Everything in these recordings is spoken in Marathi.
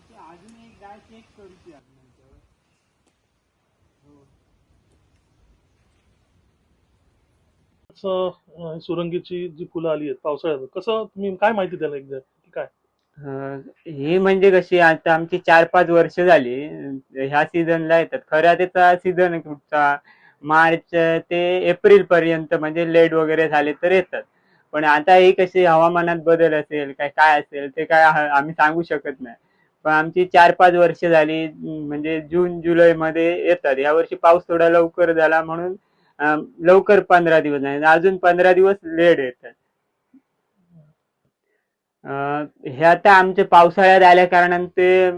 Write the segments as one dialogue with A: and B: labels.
A: आमची अजून एक गाय चेक करूची हो.
B: सुरंगीची जी फुलं आली आहेत पावसाळ्यात कसं तुम्ही काय माहिती द्याल एकदा की काय?
C: अं, ही म्हणजे कशी आता आमची चार पाच वर्ष झाली ह्या सीझनला येतात. खरा त्याचा सीझन कुठचा मार्च ते एप्रिल पर्यंत म्हणजे लेट वगैरे झाले तर येतात. पण आता ही कशी हवामानात बदल असेल काय काय असेल ते काय आम्ही सांगू शकत नाही. पण आमची चार पाच वर्ष झाली म्हणजे जून जुलै मध्ये येतात. या वर्षी पाऊस थोडा लवकर झाला म्हणून लवकर पंधरा दिवस नाही अजून पंधरा दिवस लेट येतात. हे आता आमच्या पावसाळ्यात आल्या कारणाने ते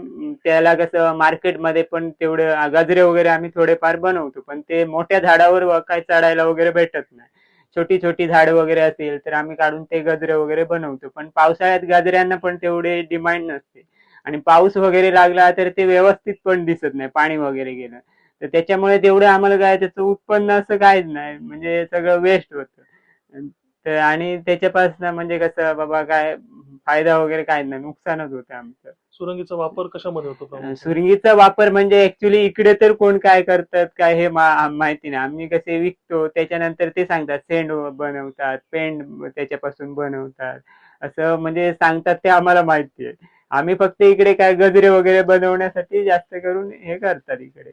C: त्याला कसं मार्केटमध्ये पण तेवढे गजरे वगैरे आम्ही थोडेफार बनवतो पण ते मोठ्या झाडावर व- काय चढायला वगैरे भेटत नाही. छोटी छोटी झाड वगैरे असतील तर आम्ही काढून ते गजरे वगैरे बनवतो पण पावसाळ्यात गजऱ्यांना पण तेवढे डिमांड नसते. आणि पाऊस वगैरे लागला तर ते व्यवस्थित पण दिसत नाही पाणी वगैरे गेलं. तर त्याच्यामुळे तेवढं आम्हाला काय त्याचं उत्पन्न असं काहीच नाही म्हणजे सगळं वेस्ट होतं. तर आणि त्याच्यापासून म्हणजे कसं बाबा काय फायदा वगैरे काय नाही नुकसानच होतं आमचं.
B: सुरंगीचा वापर कशामध्ये होतो?
C: सुरंगीचा वापर म्हणजे ऍक्च्युली इकडे तर कोण काय करतात काय हे माहिती नाही. आम्ही कसे विकतो त्याच्यानंतर ते सांगतात सेंड बनवतात पेंट त्याच्यापासून बनवतात. असं म्हणजे सांगतात ते आम्हाला माहिती आहे. आम्ही फक्त इकडे काय गजरे वगैरे बनवण्यासाठी जास्त करून हे करतात इकडे.